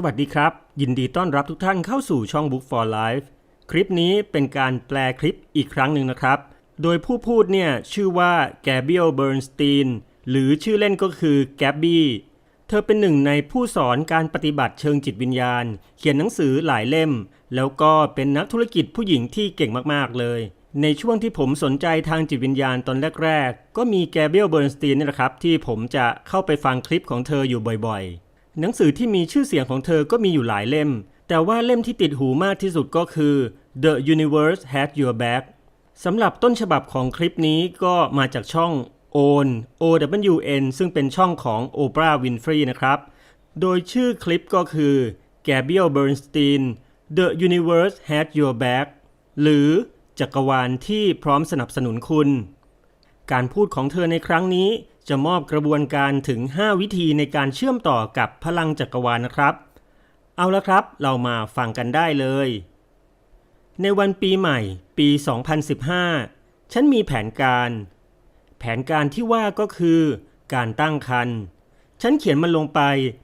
สวัสดีครับ ยินดีต้อนรับทุกท่านเข้าสู่ช่อง Book for Life คลิปนี้เป็นการแปลคลิปอีกครั้งหนึ่งนะครับ โดยผู้พูดเนี่ยชื่อว่าแกเบียลเบิร์นสตีนหรือชื่อเล่นก็คือแกบบี้เธอเป็นหนึ่งในผู้สอนการปฏิบัติเชิงจิตวิญญาณ เขียนหนังสือหลายเล่ม แล้วก็เป็นนักธุรกิจผู้หญิงที่เก่งมากๆเลย ในช่วงที่ผมสนใจทางจิตวิญญาณตอนแรก ๆ ก็มีแกเบียลเบิร์นสตีนนี่แหละครับที่ผมจะเข้าไปฟังคลิปของเธออยู่บ่อยๆ หนังสือที่มีชื่อเสียงของเธอก็มีอยู่หลายเล่ม แต่ว่าเล่มที่ติดหูมากที่สุดก็คือ The Universe Has Your Back สำหรับต้นฉบับของคลิปนี้ก็มาจากช่อง OWN O W N ซึ่งเป็นช่องของ Oprah Winfrey นะครับ โดยชื่อคลิปก็คือ Gabriel Bernstein The Universe Has Your Back หรือจักรวาลที่พร้อมสนับสนุนคุณ การพูดของเธอในครั้งนี้ จะมอบกระบวนการถึง 5 วิธีในการเชื่อมต่อกับพลังจักรวาลนะครับ เอาละครับ เรามาฟังกันได้เลย ในวันปีใหม่ปี 2015 ฉันมีแผนการ แผนการที่ว่าก็คือการตั้งครรภ์ฉันเขียนมันลงไป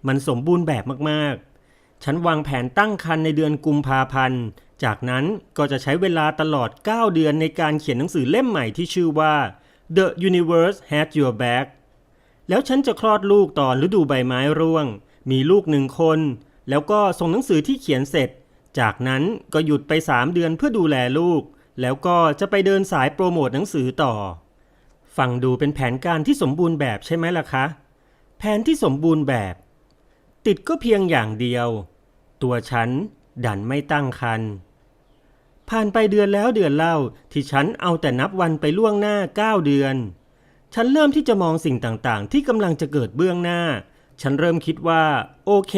มันสมบูรณ์แบบมากๆ ฉันวางแผนตั้งครรภ์ในเดือนกุมภาพันธ์ จากนั้นก็จะใช้เวลาตลอด 9 เดือนในการเขียนหนังสือเล่มใหม่ที่ชื่อว่า The Universe Has Your Back แล้วฉันจะคลอดลูกตอนฤดูใบไม้ร่วง มีลูกหนึ่งคน แล้วก็ส่งหนังสือที่เขียนเสร็จ จากนั้นก็หยุดไป3เดือนเพื่อดูแลลูก แล้วก็จะไปเดินสายโปรโมทหนังสือต่อ ฟังดูเป็นแผนการที่สมบูรณ์แบบใช่ไหมล่ะคะ แผนที่สมบูรณ์แบบ ติดก็เพียงอย่างเดียว ตัวฉันดันไม่ตั้งคัน ผ่านไปเดือนแล้วเดือนเล่าที่ฉันเอาแต่นับวันไปล่วงหน้า 9 เดือน ฉันเริ่มที่จะมองสิ่งต่างๆ ที่กำลังจะเกิดเบื้องหน้า ฉันเริ่มคิดว่า โอเค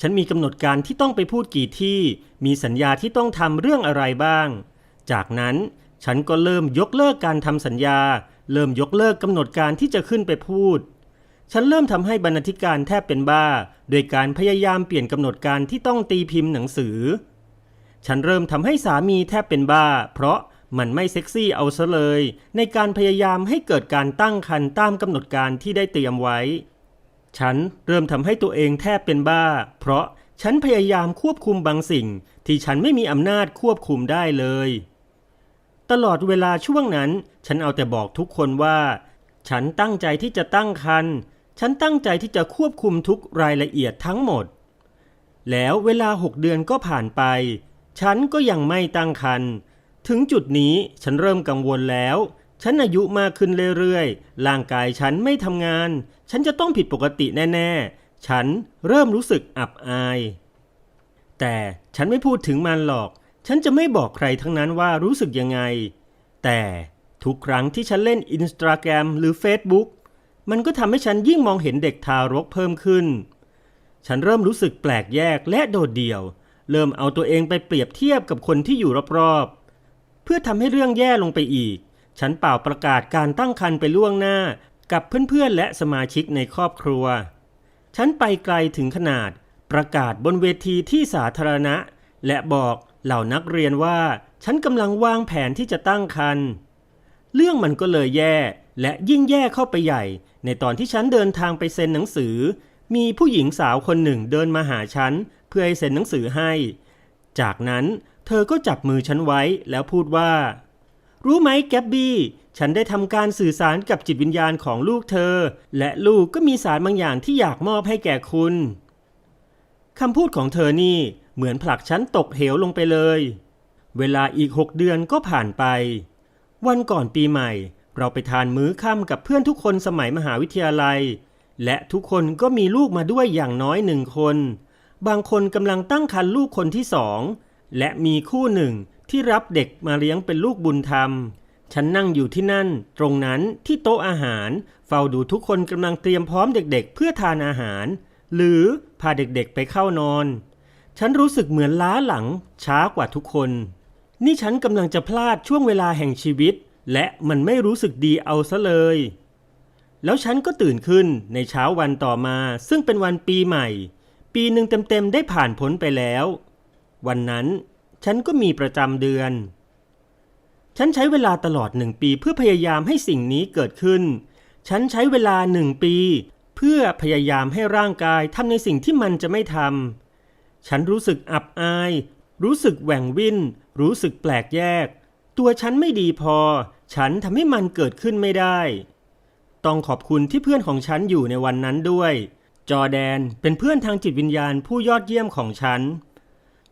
ฉันมีกำหนดการที่ต้องไปพูดกี่ที่ มีสัญญาที่ต้องทำเรื่องอะไรบ้าง จากนั้นฉันก็เริ่มยกเลิกการทำสัญญา เริ่มยกเลิกกำหนดการที่จะขึ้นไปพูด ฉันเริ่มทำให้บรรณาธิการแทบเป็นบ้า โดยการพยายามเปลี่ยนกำหนดการที่ต้องตีพิมพ์หนังสือ ฉันเริ่มทำให้สามีแทบเป็นบ้า เพราะมันไม่เซ็กซี่เอาซะเลย ในการพยายามให้เกิดการตั้งครรภ์ตามกำหนดการที่ได้เตรียมไว้ ฉันเริ่มทำให้ตัวเองแทบเป็นบ้า เพราะฉันพยายามควบคุมบางสิ่ง ที่ฉันไม่มีอำนาจควบคุมได้เลย ตลอดเวลาช่วงนั้น ฉันเอาแต่บอกทุกคนว่า ฉันตั้งใจที่จะตั้งครรภ์ฉันตั้งใจที่จะควบคุมทุกรายละเอียดทั้งหมด แล้วเวลาหกเดือนก็ผ่านไป ฉันก็ยังไม่ตั้งครรภ์ถึงจุดนี้ฉันเริ่มกังวลแล้ว ฉันอายุมากขึ้นเรื่อยๆ ร่างกายฉันไม่ทำงาน ฉันจะต้องผิดปกติแน่ๆ ฉันเริ่มรู้สึกอับอาย แต่ฉันไม่พูดถึงมันหรอก ฉันจะไม่บอกใครทั้งนั้นว่ารู้สึกยังไง แต่ทุกครั้งที่ฉันเล่นอินสตาแกรมหรือ Facebook มันก็ทำให้ฉันยิ่งมองเห็นเด็กทารกเพิ่มขึ้น ฉันเริ่มรู้สึกแปลกแยกและโดดเดี่ยว เริ่มเอาตัวเองไปเปรียบเทียบกับคนที่อยู่รอบๆ เพื่อทำให้เรื่องแย่ลงไปอีก ฉันเป่าประกาศการตั้งครรภ์ไปล่วงหน้า กับเพื่อนๆและสมาชิกในครอบครัว ฉันไปไกลถึงขนาด ประกาศบนเวทีที่สาธารณะ และบอกเหล่านักเรียนว่า ฉันกำลังวางแผนที่จะตั้งครรภ์เรื่องมันก็เลยแย่และยิ่งแย่เข้าไปใหญ่ ในตอนที่ฉันเดินทางไปเซ็นหนังสือ มีผู้หญิงสาวคนหนึ่งเดินมาหาฉัน เพื่อให้เซ็นหนังสือให้ จากนั้นเธอก็จับมือฉันไว้แล้วพูดว่า รู้ไหมแกบบี้ ฉันได้ทำการสื่อสารกับจิตวิญญาณของลูกเธอ และลูกก็มีสารบางอย่างที่อยากมอบให้แก่คุณคำพูดของเธอนี่เหมือนผลักฉันตกเหวลงไปเลย เวลาอีกหกเดือนก็ผ่านไป วันก่อนปีใหม่ เราไปทานมื้อค่ำกับเพื่อนทุกคนสมัยมหาวิทยาลัย และทุกคนก็มีลูกมาด้วยอย่างน้อยหนึ่งคน บางคนกำลังตั้งครรภ์ลูกคนที่สอง และมีคู่หนึ่งที่รับเด็กมาเลี้ยงเป็นลูกบุญธรรม ฉันนั่งอยู่ที่นั่น ตรงนั้นที่โต๊ะอาหาร เฝ้าดูทุกคนกำลังเตรียมพร้อมเด็กๆ เพื่อทานอาหาร หรือพาเด็กๆไปเข้านอน ฉันรู้สึกเหมือนล้าหลัง ช้ากว่าทุกคน นี่ฉันกำลังจะพลาดช่วงเวลาแห่งชีวิต และมันไม่รู้สึกดีเอาซะเลย แล้วฉันก็ตื่นขึ้นในเช้าวันต่อมาซึ่งเป็นวันปีใหม่ ปีหนึ่งเต็มๆได้ผ่านพ้นไปแล้ว วันนั้นฉันก็มีประจำเดือน ฉันใช้เวลาตลอดหนึ่งปีเพื่อพยายามให้สิ่งนี้เกิดขึ้น ฉันใช้เวลาหนึ่งปี เพื่อพยายามให้ร่างกายทำในสิ่งที่มันจะไม่ทำฉันรู้สึกอับอาย รู้สึกแหว่งวินรู้สึกแปลกแยก ตัวฉันไม่ดีพอ ฉันทำให้มันเกิดขึ้นไม่ได้ ต้องขอบคุณที่เพื่อนของฉันอยู่ในวันนั้นด้วย จอแดนเป็นเพื่อนทางจิตวิญญาณผู้ยอดเยี่ยมของฉัน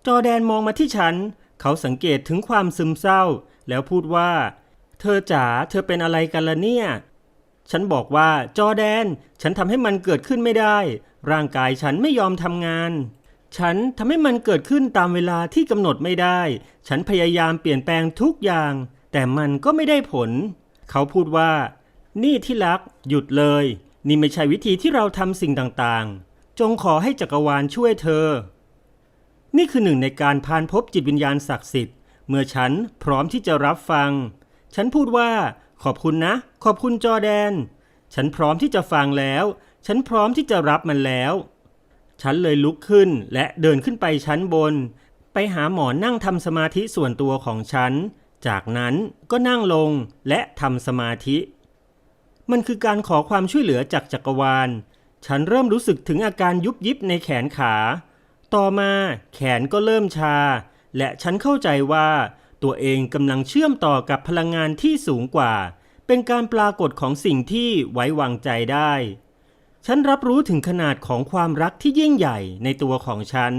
จอแดนมองมาที่ฉัน เขาสังเกตถึงความซึมเศร้า แล้วพูดว่า เธอจ๋าเธอเป็นอะไรกันล่ะเนี่ย ฉันบอกว่าจอแดน ฉันทำให้มันเกิดขึ้นไม่ได้ ร่างกายฉันไม่ยอมทำงานฉันทำให้มันเกิดขึ้นตามเวลาที่กำหนดไม่ได้ ฉันพยายามเปลี่ยนแปลงทุกอย่าง แต่มันก็ไม่ได้ผล เขาพูดว่า นี่ที่รัก หยุดเลย นี่ไม่ใช่วิธีที่เราทำสิ่งต่างๆ จงขอให้จักรวาลช่วยเธอ นี่คือหนึ่งในการพานพบจิตวิญญาณศักดิ์สิทธิ์ เมื่อฉันพร้อมที่จะรับฟัง ฉันพูดว่าขอบคุณนะ ขอบคุณจอแดน ฉันพร้อมที่จะฟังแล้ว ฉันพร้อมที่จะรับมันแล้ว ฉันเลยลุกขึ้นและเดินขึ้นไปชั้นบน ไปหาหมอนั่งทำสมาธิส่วนตัวของฉัน จากนั้นก็นั่งลงและทำสมาธิ มันคือการขอความช่วยเหลือจากจักรวาล ฉันเริ่มรู้สึกถึงอาการยุบยิบในแขนขา ต่อมาแขนก็เริ่มชา และฉันเข้าใจว่า ตัวเองกำลังเชื่อมต่อกับพลังงานที่สูงกว่า เป็นการปรากฏของสิ่งที่ไว้วางใจได้ ฉันรับรู้ถึงขนาดของความรักที่ยิ่งใหญ่ในตัวของฉัน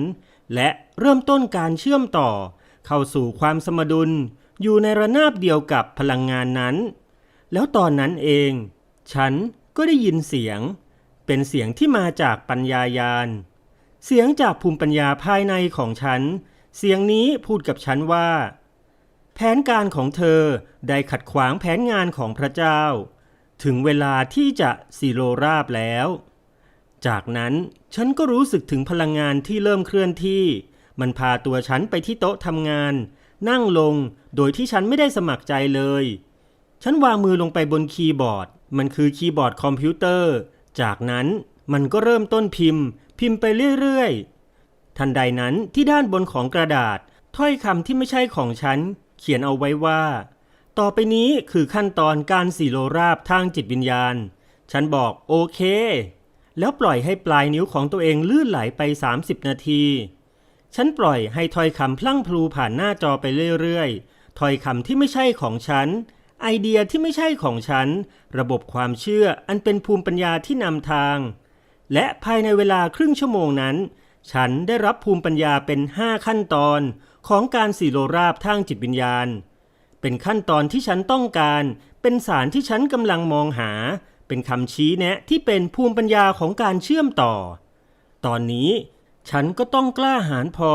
และเริ่มต้นการเชื่อมต่อ เข้าสู่ความสมดุล อยู่ในระนาบเดียวกับพลังงานนั้น แล้วตอนนั้นเอง ฉันก็ได้ยินเสียง เป็นเสียงที่มาจากปัญญายาณ เสียงจากภูมิปัญญาภายในของฉัน เสียงนี้พูดกับฉันว่า แผนการของเธอได้ขัดขวางแผนงานของพระเจ้า ถึงเวลาที่จะสิโรราบแล้ว จากนั้นฉันก็รู้สึกถึงพลังงานที่เริ่มเคลื่อนที่ มันพาตัวฉันไปที่โต๊ะทำงาน นั่งลงโดยที่ฉันไม่ได้สมัครใจเลย ฉันวางมือลงไปบนคีย์บอร์ด มันคือคีย์บอร์ดคอมพิวเตอร์ จากนั้นมันก็เริ่มต้นพิมพ์ พิมพ์ไปเรื่อยๆ ทันใดนั้นที่ด้านบนของกระดาษ ถ้อยคำที่ไม่ใช่ของฉัน เขียนเอาไว้ว่า ต่อไปนี้คือขั้นตอนการสีโลราบทางจิตวิญญาณ ฉันบอกโอเค แล้วปล่อยให้ปลายนิ้วของตัวเองลื่นไหลไป 30 นาที ฉันปล่อยให้ถ้อยคำพลั่งพลูผ่านหน้าจอไปเรื่อยๆถ้อยคำที่ไม่ใช่ของฉัน ไอเดียที่ไม่ใช่ของฉัน ระบบความเชื่ออันเป็นภูมิปัญญาที่นำทาง และภายในเวลาครึ่งชั่วโมงนั้น ฉันได้รับภูมิปัญญาเป็น 5 ขั้นตอนของการสีโลราบทางจิตวิญญาณ เป็นขั้นตอนที่ฉันต้องการ เป็นสารที่ฉันกำลังมองหา เป็นคำชี้แนะที่เป็นภูมิปัญญาของการเชื่อมต่อ ตอนนี้ฉันก็ต้องกล้าหาญพอ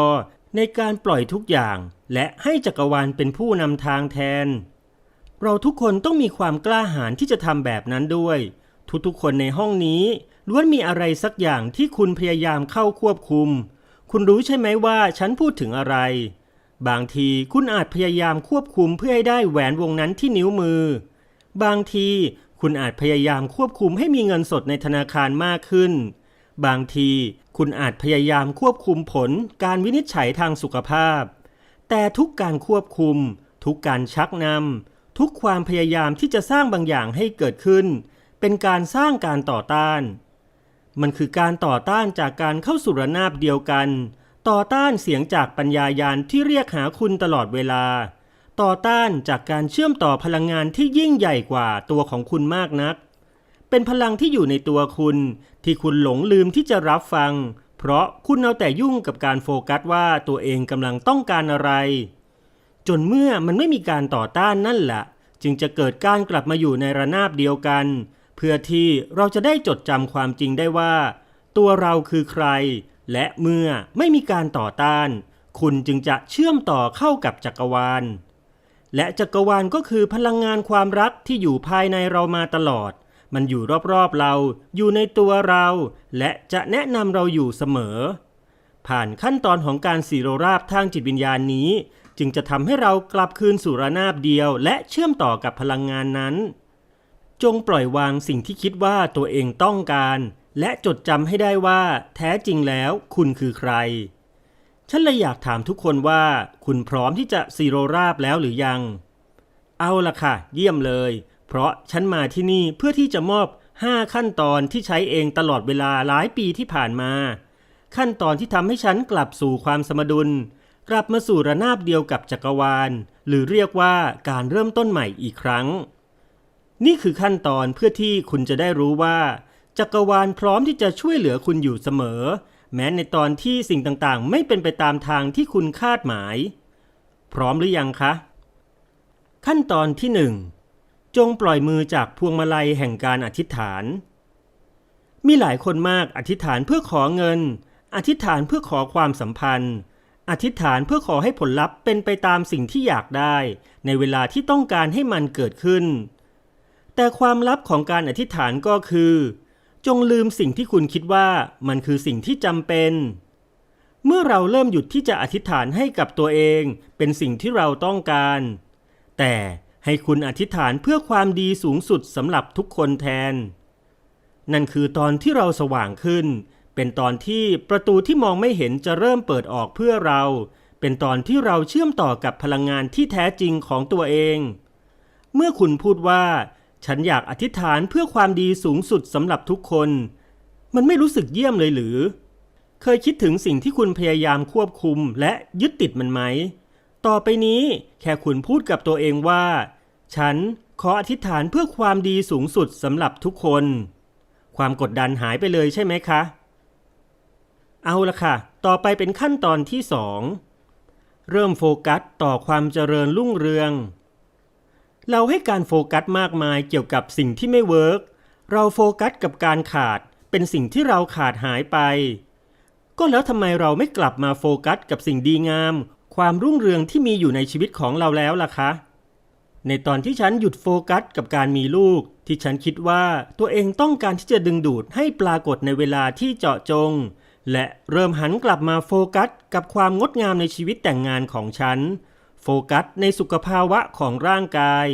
ในการปล่อยทุกอย่าง และให้จักรวาลเป็นผู้นำทางแทน เราทุกคนต้องมีความกล้าหาญที่จะทำแบบนั้นด้วย ทุกๆคนในห้องนี้ล้วนมีอะไรสักอย่างที่คุณพยายามเข้าควบคุม คุณรู้ใช่ไหมว่าฉันพูดถึงอะไร บางทีคุณอาจพยายามควบคุมเพื่อให้ได้แหวนวงนั้นที่นิ้วมือ บางทีคุณอาจพยายามควบคุมให้มีเงินสดในธนาคารมากขึ้น บางทีคุณอาจพยายามควบคุมผลการวินิจฉัยทางสุขภาพ แต่ทุกการควบคุม ทุกการชักนำ ทุกความพยายามที่จะสร้างบางอย่างให้เกิดขึ้น เป็นการสร้างการต่อต้าน มันคือการต่อต้านจากการเข้าสู่ระนาบเดียวกัน ต่อต้านเสียงจากปัญญายาณที่เรียกหาคุณตลอดเวลา ต่อต้านจากการเชื่อมต่อพลังงานที่ยิ่งใหญ่กว่าตัวของคุณมากนัก เป็นพลังที่อยู่ในตัวคุณ ที่คุณหลงลืมที่จะรับฟัง เพราะคุณเอาแต่ยุ่งกับการโฟกัสว่าตัวเองกำลังต้องการอะไร จนเมื่อมันไม่มีการต่อต้านนั่นแหละ จึงจะเกิดการกลับมาอยู่ในระนาบเดียวกัน เพื่อที่เราจะได้จดจำความจริงได้ว่า ตัวเราคือใคร และเมื่อไม่มีการต่อต้าน คุณจึงจะเชื่อมต่อเข้ากับจักรวาล และจักรวาลก็คือพลังงานความรักที่อยู่ภายในเรามาตลอด มันอยู่รอบๆเราอยู่ในตัวเรา และจะแนะนำเราอยู่เสมอผ่านขั้นตอนของการสีโรราบทางจิตวิญญาณนี้ จึงจะทำให้เรากลับคืนสู่ระนาบเดียวและเชื่อมต่อกับพลังงานนั้น จงปล่อยวางสิ่งที่คิดว่าตัวเองต้องการ และจดจำให้ได้ว่า แท้จริงแล้วคุณคือใคร ฉันเลยอยากถามทุกคนว่า คุณพร้อมที่จะซีโรราบแล้วหรือยัง เอาละค่ะ เยี่ยมเลย เพราะฉันมาที่นี่เพื่อที่จะมอบ 5 ขั้นตอนที่ใช้เองตลอดเวลาหลายปีที่ผ่านมา ขั้นตอนที่ทำให้ฉันกลับสู่ความสมดุล กลับมาสู่ระนาบเดียวกับจักรวาล หรือเรียกว่าการเริ่มต้นใหม่อีกครั้ง นี่คือขั้นตอนเพื่อที่คุณจะได้รู้ว่า จักรวาลพร้อมที่จะช่วยเหลือคุณอยู่เสมอ แม้ในตอนที่สิ่งต่างๆ ไม่เป็นไปตามทางที่คุณคาดหมาย พร้อมหรือยังคะ ขั้นตอนที่หนึ่งจงปล่อยมือจากพวงมาลัยแห่งการอธิษฐาน มีหลายคนมากอธิษฐานเพื่อขอเงิน อธิษฐานเพื่อขอความสัมพันธ์ อธิษฐานเพื่อขอให้ผลลัพธ์เป็นไปตามสิ่งที่อยากได้ ในเวลาที่ต้องการให้มันเกิดขึ้น แต่ความลับของการอธิษฐานก็คือ จงลืมสิ่งที่คุณคิดว่ามันคือสิ่งที่จำเป็น เมื่อเราเริ่มหยุดที่จะอธิษฐานให้กับตัวเอง เป็นสิ่งที่เราต้องการ แต่ให้คุณอธิษฐานเพื่อความดีสูงสุดสำหรับทุกคนแทน นั่นคือตอนที่เราสว่างขึ้น เป็นตอนที่ประตูที่มองไม่เห็นจะเริ่มเปิดออกเพื่อเรา เป็นตอนที่เราเชื่อมต่อกับพลังงานที่แท้จริงของตัวเอง เมื่อคุณพูดว่า ฉันอยากอธิษฐานเพื่อความดีสูงสุดสำหรับทุกคน มันไม่รู้สึกเยี่ยมเลยหรือ เคยคิดถึงสิ่งที่คุณพยายามควบคุมและยึดติดมันไหม ต่อไปนี้แค่คุณพูดกับตัวเองว่า ฉันขออธิษฐานเพื่อความดีสูงสุดสำหรับทุกคน ความกดดันหายไปเลยใช่ไหมคะ เอาละค่ะ ต่อไปเป็นขั้นตอนที่สองเริ่มโฟกัสต่อความเจริญรุ่งเรือง เราให้การโฟกัสมากมายเกี่ยวกับสิ่งที่ไม่เวิร์กเราโฟกัสกับการขาดเป็นสิ่งที่เราขาดหายไป ก็แล้วทำไมเราไม่กลับมาโฟกัสกับสิ่งดีงาม ความรุ่งเรืองที่มีอยู่ในชีวิตของเราแล้วล่ะคะ ในตอนที่ฉันหยุดโฟกัสกับการมีลูก ที่ฉันคิดว่าตัวเองต้องการที่จะดึงดูดให้ปรากฏในเวลาที่เจาะจง และเริ่มหันกลับมาโฟกัสกับความงดงามในชีวิตแต่งงานของฉัน โฟกัสในสุขภาวะของร่างกาย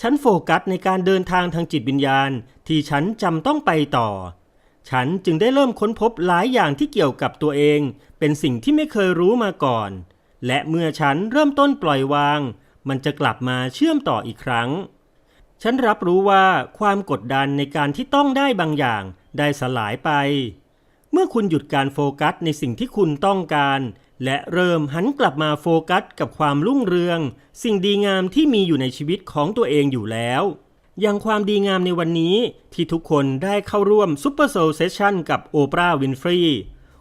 ฉันโฟกัสในการเดินทางทางจิตวิญญาณที่ฉันจำต้องไปต่อ ฉันจึงได้เริ่มค้นพบหลายอย่างที่เกี่ยวกับตัวเอง เป็นสิ่งที่ไม่เคยรู้มาก่อน และเมื่อฉันเริ่มต้นปล่อยวาง มันจะกลับมาเชื่อมต่ออีกครั้ง ฉันรับรู้ว่าความกดดันในการที่ต้องได้บางอย่างได้สลายไป เมื่อคุณหยุดการโฟกัสในสิ่งที่คุณต้องการ และเริ่มหันกลับมาโฟกัสกับความรุ่งเรือง สิ่งดีงามที่มีอยู่ในชีวิตของตัวเองอยู่แล้ว อย่างความดีงามในวันนี้ที่ทุกคนได้เข้าร่วมซุปเปอร์โซลเซสชั่นกับโอปราห์วินฟรี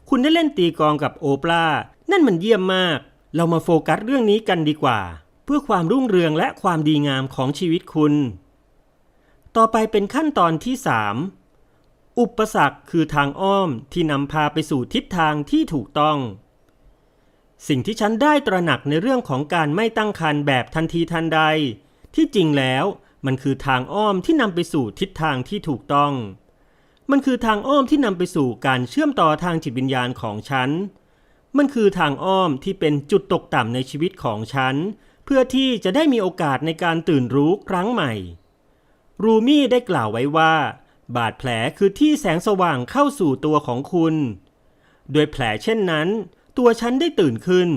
คุณได้เล่นตีกองกับโอปราห์นั่นมันเยี่ยมมาก เรามาโฟกัสเรื่องนี้กันดีกว่า เพื่อความรุ่งเรืองและความดีงามของชีวิตคุณ ต่อไปเป็นขั้นตอนที่ 3 อุปสรรคคือทางอ้อมที่นำพาไปสู่ทิศทางที่ถูกต้อง สิ่งที่ฉันได้ตระหนักในเรื่องของการไม่ตั้งครรภ์แบบทันทีทันใด ที่จริงแล้วมันคือทางอ้อมที่นำไปสู่ทิศทางที่ถูกต้อง มันคือทางอ้อมที่นำไปสู่การเชื่อมต่อทางจิตวิญญาณของฉัน มันคือทางอ้อมที่เป็นจุดตกต่ำในชีวิตของฉัน เพื่อที่จะได้มีโอกาสในการตื่นรู้ครั้งใหม่ รูมี่ได้กล่าวไว้ว่า บาดแผลคือที่แสงสว่างเข้าสู่ตัวของคุณ โดยแผลเช่นนั้น ตัวฉันได้ตื่นขึ้น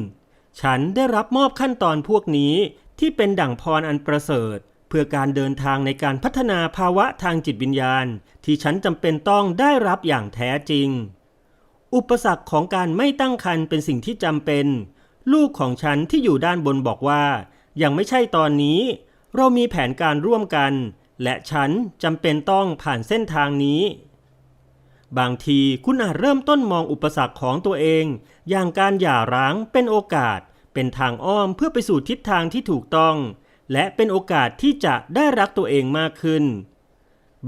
ฉันได้รับมอบขั้นตอนพวกนี้ที่เป็นดั่งพรอันประเสริฐ เพื่อการเดินทางในการพัฒนาภาวะทางจิตวิญญาณ ที่ฉันจำเป็นต้องได้รับอย่างแท้จริง อุปสรรคของการไม่ตั้งครรภ์เป็นสิ่งที่จำเป็น ลูกของฉันที่อยู่ด้านบนบอกว่า ยังไม่ใช่ตอนนี้ เรามีแผนการร่วมกัน และฉันจำเป็นต้องผ่านเส้นทางนี้ บางทีคุณอาจเริ่มต้นมองอุปสรรคของตัวเอง อย่างการหย่าร้างเป็นโอกาส เป็นทางอ้อมเพื่อไปสู่ทิศทางที่ถูกต้อง และเป็นโอกาสที่จะได้รักตัวเองมากขึ้น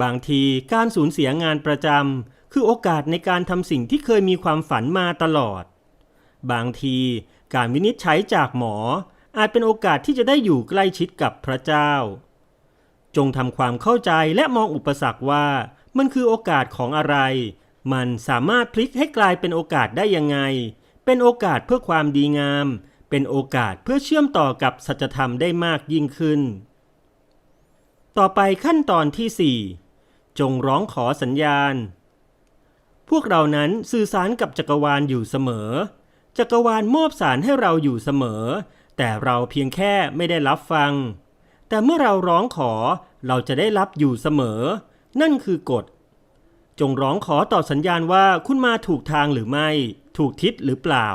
บางทีการสูญเสียงานประจำคือโอกาสในการทำสิ่งที่เคยมีความฝันมาตลอด บางทีการวินิจฉัยจากหมออาจเป็นโอกาสที่จะได้อยู่ใกล้ชิดกับพระเจ้า จงทำความเข้าใจและมองอุปสรรคว่า มันคือโอกาสของอะไร มันสามารถพลิกให้กลายเป็นโอกาสได้ยังไง เป็นโอกาสเพื่อความดีงาม เป็นโอกาสเพื่อเชื่อมต่อกับสัจธรรมได้มากยิ่งขึ้น ต่อไปขั้นตอนที่ 4 จงร้องขอสัญญาณ พวกเรานั้นสื่อสารกับจักรวาลอยู่เสมอ จักรวาลมอบสารให้เราอยู่เสมอ แต่เราเพียงแค่ไม่ได้รับฟัง แต่เมื่อเราร้องขอเราจะได้รับอยู่เสมอ นั่นคือกฎ จงร้องขอต่อสัญญาณว่าคุณมาถูกทางหรือไม่ ถูกทิศหรือเปล่า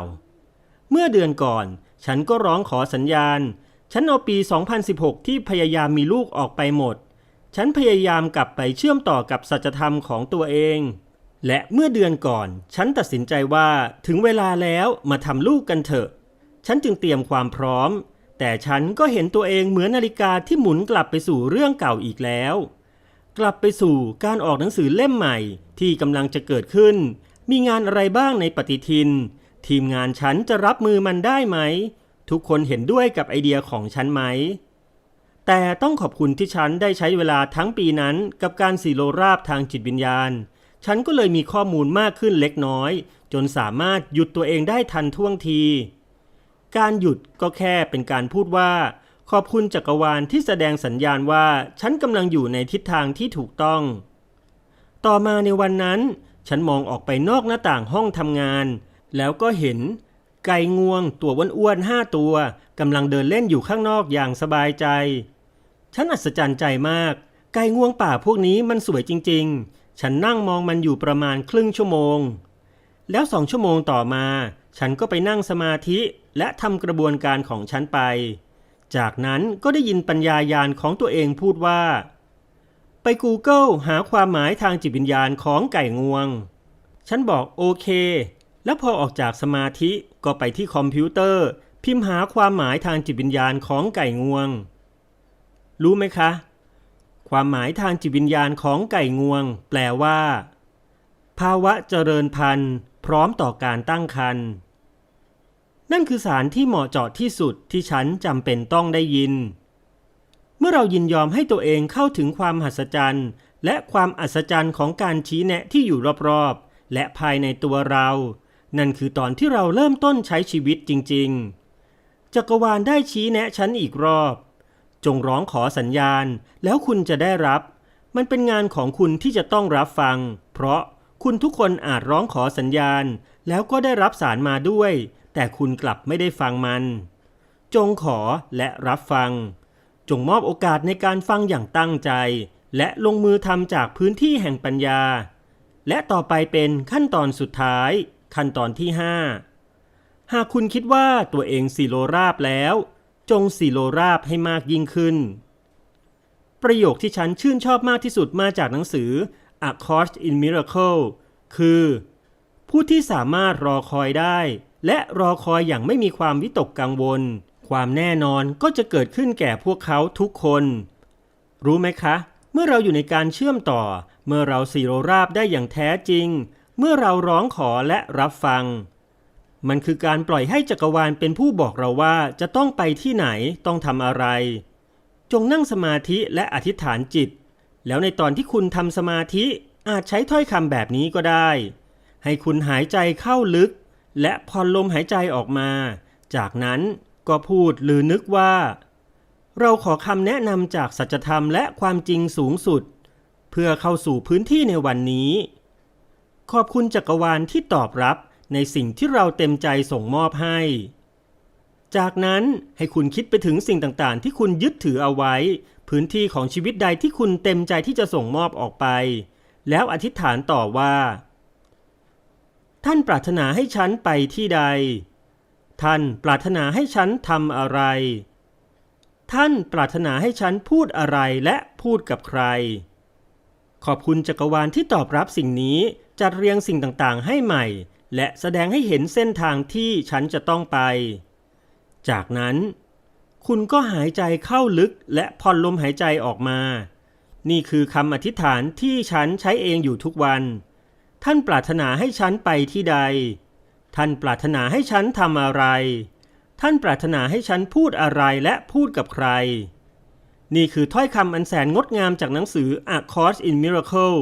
เมื่อเดือนก่อน ฉันก็ร้องขอสัญญาณ ฉันเอาปี 2016 ที่พยายามมีลูกออกไปหมด ฉันพยายามกลับไปเชื่อมต่อกับสัจธรรมของตัวเอง และเมื่อเดือนก่อน ฉันตัดสินใจว่าถึงเวลาแล้วมาทำลูกกันเถอะ ฉันจึงเตรียมความพร้อม แต่ฉันก็เห็นตัวเองเหมือนนาฬิกาที่หมุนกลับไปสู่เรื่องเก่าอีกแล้ว กลับไปสู่การออกหนังสือเล่มใหม่ที่กำลังจะเกิดขึ้น มีงานอะไรบ้างในปฏิทิน ทีมงานฉันจะรับมือมันได้ไหม ทุกคนเห็นด้วยกับไอเดียของฉันไหม แต่ต้องขอบคุณที่ฉันได้ใช้เวลาทั้งปีนั้นกับการสีโลราบทางจิตวิญญาณ ฉันก็เลยมีข้อมูลมากขึ้นเล็กน้อย จนสามารถหยุดตัวเองได้ทันท่วงที การหยุดก็แค่เป็นการพูดว่า ขอบคุณจักรวาลที่แสดงสัญญาณว่าฉันกำลังอยู่ในทิศทางที่ถูกต้อง ต่อมาในวันนั้น ฉันมองออกไปนอกหน้าต่างห้องทำงาน แล้วก็เห็น ไก่งวงตัวอ้วนๆห้าตัวกำลังเดินเล่นอยู่ข้างนอกอย่างสบายใจ ฉันอัศจรรย์ใจมาก ไก่งวงป่าพวกนี้มันสวยจริง ๆ ฉันนั่งมองมันอยู่ประมาณครึ่งชั่วโมง แล้วสองชั่วโมงต่อมา ฉันก็ไปนั่งสมาธิและทำกระบวนการของฉันไป จากนั้นก็ได้ยินปัญญายาณของตัวเองพูดว่า ไป Google หาความหมายทางจิตวิญญาณของไก่งวง ฉันบอกโอเค แล้วพอออกจากสมาธิก็ไปที่คอมพิวเตอร์ พิมพ์หาความหมายทางจิตวิญญาณของไก่งวง รู้ไหมคะ ความหมายทางจิตวิญญาณของไก่งวง แปลว่า ภาวะเจริญพันธุ์ พร้อมต่อการตั้งครรภ์ นั่นคือสารที่เหมาะเจาะที่สุดที่ฉันจำเป็นต้องได้ยิน เมื่อเรายินยอมให้ตัวเองเข้าถึงความหัศจรรย์ และความอัศจรรย์ของการชี้แนะที่อยู่รอบๆ และภายในตัวเรา นั่นคือตอนที่เราเริ่มต้นใช้ชีวิตจริง ๆ จักรวาลได้ชี้แนะฉันอีกรอบ จงร้องขอสัญญาณ แล้วคุณจะได้รับ มันเป็นงานของคุณที่จะต้องรับฟัง เพราะคุณทุกคนอาจร้องขอสัญญาณ แล้วก็ได้รับสารมาด้วย แต่คุณกลับไม่ได้ฟังมัน จงขอและรับฟัง จงมอบโอกาสในการฟังอย่างตั้งใจ และลงมือทำจากพื้นที่แห่งปัญญา และต่อไปเป็นขั้นตอนสุดท้าย ขั้นตอนที่ 5 หากคุณคิดว่าตัวเองสีโลราบแล้ว จงสีโลราบให้มากยิ่งขึ้น ประโยคที่ฉันชื่นชอบมากที่สุดมาจากหนังสือ A Course in Miracle คือ ผู้ที่สามารถรอคอยได้ และรอคอยอย่างไม่มีความวิตกกังวล ความแน่นอนก็จะเกิดขึ้นแก่พวกเขาทุกคน รู้ไหมคะ เมื่อเราอยู่ในการเชื่อมต่อ เมื่อเราสีโรราบได้อย่างแท้จริง เมื่อเราร้องขอและรับฟัง มันคือการปล่อยให้จักรวาลเป็นผู้บอกเราว่าจะต้องไปที่ไหนต้องทำอะไร จงนั่งสมาธิและอธิษฐานจิต แล้วในตอนที่คุณทำสมาธิอาจใช้ถ้อยคำแบบนี้ก็ได้ ให้คุณหายใจเข้าลึก และผ่อนลมหายใจออกมา จากนั้นก็พูดหรือนึกว่า เราขอคำแนะนำจากสัจธรรมและความจริงสูงสุด เพื่อเข้าสู่พื้นที่ในวันนี้ ขอบคุณจักรวาลที่ตอบรับในสิ่งที่เราเต็มใจส่งมอบให้ จากนั้นให้คุณคิดไปถึงสิ่งต่างๆ ที่คุณยึดถือเอาไว้ พื้นที่ของชีวิตใดที่คุณเต็มใจที่จะส่งมอบออกไป แล้วอธิษฐานต่อว่า ท่านปรารถนาให้ฉันไปที่ใด ท่านปรารถนาให้ฉันทำอะไร ท่านปรารถนาให้ฉันพูดอะไรและพูดกับใคร ขอบคุณจักรวาลที่ตอบรับสิ่งนี้จัดเรียงสิ่งต่างๆ ให้ใหม่ และแสดงให้เห็นเส้นทางที่ฉันจะต้องไป จากนั้น คุณก็หายใจเข้าลึกและผ่อนลมหายใจออกมา นี่คือคำอธิษฐานที่ฉันใช้เองอยู่ทุกวัน ท่านปรารถนาให้ฉันไปที่ใด ท่านปรารถนาให้ฉันทำอะไร ท่านปรารถนาให้ฉันพูดอะไรและพูดกับใคร นี่คือถ้อยคำอันแสนงดงามจากหนังสือ A Course in Miracle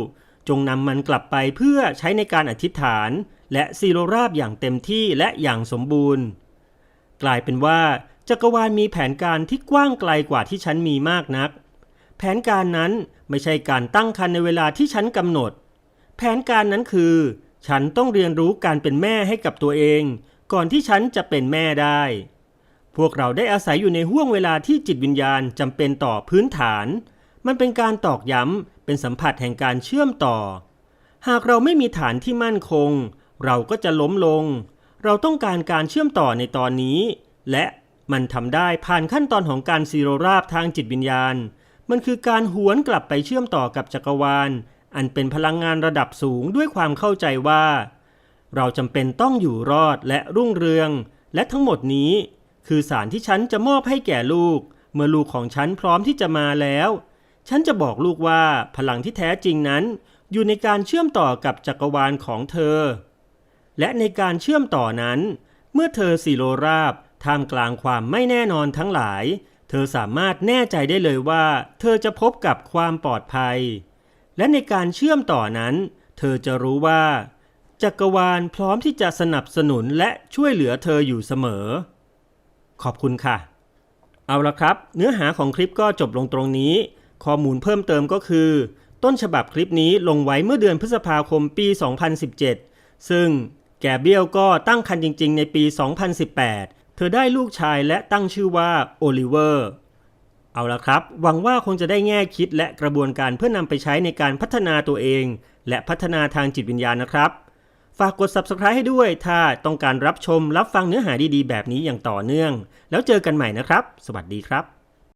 จงนำมันกลับไปเพื่อใช้ในการอธิษฐาน และซีโรราบอย่างเต็มที่และอย่างสมบูรณ์ กลายเป็นว่าจักรวาลมีแผนการที่กว้างไกลกว่าที่ฉันมีมากนัก แผนการนั้นไม่ใช่การตั้งครรภ์ในเวลาที่ฉันกำหนด แผนการนั้นคือ ฉันต้องเรียนรู้การเป็นแม่ให้กับตัวเอง ก่อนที่ฉันจะเป็นแม่ได้ พวกเราได้อาศัยอยู่ในห่วงเวลาที่จิตวิญญาณจำเป็นต่อพื้นฐาน มันเป็นการตอกย้ำเป็นสัมผัสแห่งการเชื่อมต่อ หากเราไม่มีฐานที่มั่นคง เราก็จะล้มลง เราต้องการการเชื่อมต่อในตอนนี้ และมันทำได้ผ่านขั้นตอนของการซีโรราบทางจิตวิญญาณ มันคือการหวนกลับไปเชื่อมต่อกับจักรวาล อันเป็นพลังงานระดับสูงด้วยความเข้าใจว่า เราจำเป็นต้องอยู่รอดและรุ่งเรือง และทั้งหมดนี้ คือสารที่ฉันจะมอบให้แก่ลูก เมื่อลูกของฉันพร้อมที่จะมาแล้ว ฉันจะบอกลูกว่าพลังที่แท้จริงนั้น อยู่ในการเชื่อมต่อกับจักรวาลของเธอ และในการเชื่อมต่อนั้น เมื่อเธอสิโรราบท่ามกลางความไม่แน่นอนทั้งหลาย เธอสามารถแน่ใจได้เลยว่า เธอจะพบกับความปลอดภัย และในการเชื่อมต่อนั้น เธอจะรู้ว่า จักรวาลพร้อมที่จะสนับสนุนและช่วยเหลือเธออยู่เสมอ ขอบคุณค่ะ เอาละครับ เนื้อหาของคลิปก็จบลงตรงนี้ ข้อมูลเพิ่มเติมก็คือ ต้นฉบับคลิปนี้ลงไว้เมื่อเดือนพฤษภาคมปี 2017 ซึ่งแกเบียลก็ตั้งครรภ์จริง ๆ ในปี 2018 เธอได้ลูกชายและตั้งชื่อว่าโอลิเวอร์ เอาละครับ หวังว่าคงจะได้แง่คิดและกระบวนการเพื่อนำไปใช้ในการพัฒนาตัวเอง และพัฒนาทางจิตวิญญาณนะครับ ฝากกด subscribe ให้ด้วย ถ้าต้องการรับชมรับฟังเนื้อหาดีๆ แบบนี้อย่างต่อเนื่อง แล้วเจอกันใหม่นะครับ สวัสดีครับ